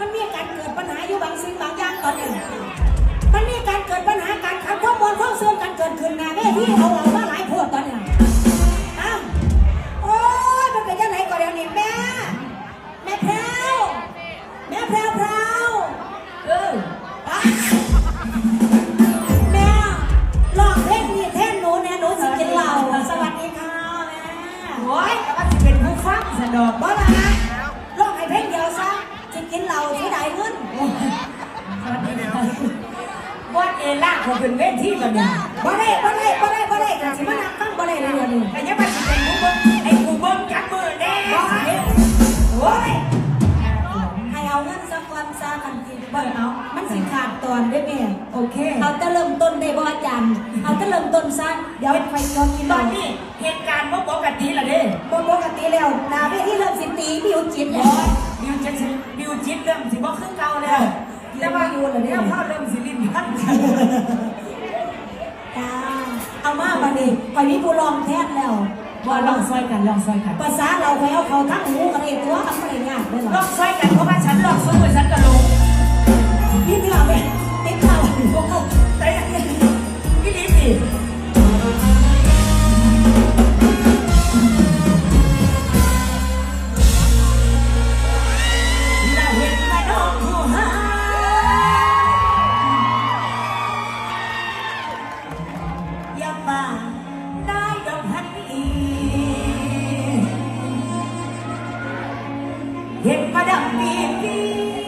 มันมีการเกิดปัญหาอยู่บางสิ่งบางอย่างตอนนี้มันมีการเกิดปัญหาการขัดข้อมูลข้อเสื่อมการเกิดขึ้นนะแม่ที่เอาออกมาหลายพวกตอนนี้อ้าวโอ้ยมันเป็นยังไงก่อนเดี๋ยวนี้แม่แม่แพรวแม่แพรวแพรวเออป้าแม่ลอกเพลนี้แท่นหนูนะหนูสิกินเหล้าสวัสดีค่ะแม่โอ้ยกำลังจะเป็นผู้ฟังสะดอกบ่ล่ะ กินเหล้าที่ได้เงินว่าเอล่าเขาเป็นเวทีกันเนี่ยบ่ได้บ่ได้บ่ได้บ่ได้กันสิมานั่งฟังบ่ได้เลยเดี๋ยวนี้แต่ยังมาสิเป็นผู้เบิ้งไอ้ผู้เบิ้งจับมือแน่บ่ให้โอ้ยให้เอาเงินสักวันซะกันสิเบิ่งเอา มันสิขาดตอนได้แม่โอเค เอาแต่เริ่มต้นได้บ่อาจารย์เอาแต่เริ่มต้นซะเดี๋ยวไปก่อนกินตเหอล้านนี้เหตุการณ์ว่าปกติละเด้บ่ปกติ ว่าอยู่ละเด้พ่อเริ่มสิลิ้นพันจ้าเอามาบัดนี้ข่อยมีผู้รองแทนแล้วว่าลองซอยกันลองซอยกันภาษาเราไปเอาเขาทั้งหูกันเองตัวทำอะไรยากเลยเหรลอองซอยกันเพราะว่าฉันลองสู้ฉันก็ลงพี่เนื้อไหมติดเข่าแต่พี่ลิ้นดิ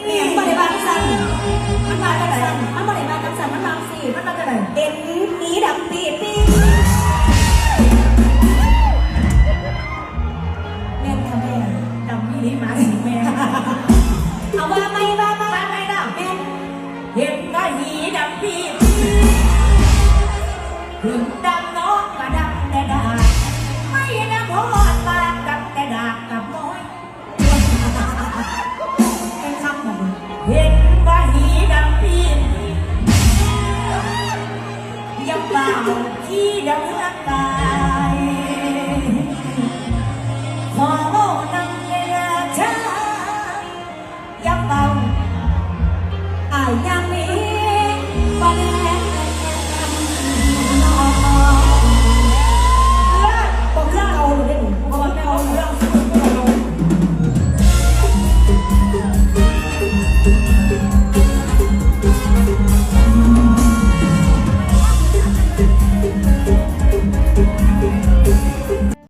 เนี่ยมันได้บางสั่นมันมาจากสั่นมันบ่ได้มาจังสั่นมันมางสิมันมาจากไหนเด่นนี้ดับปีปีแม่ทำแม่ดำมีนี้มาสิแม่เอาว่าไม่ว่ามามาไงนะแม่เห็นก็หีดำปี you.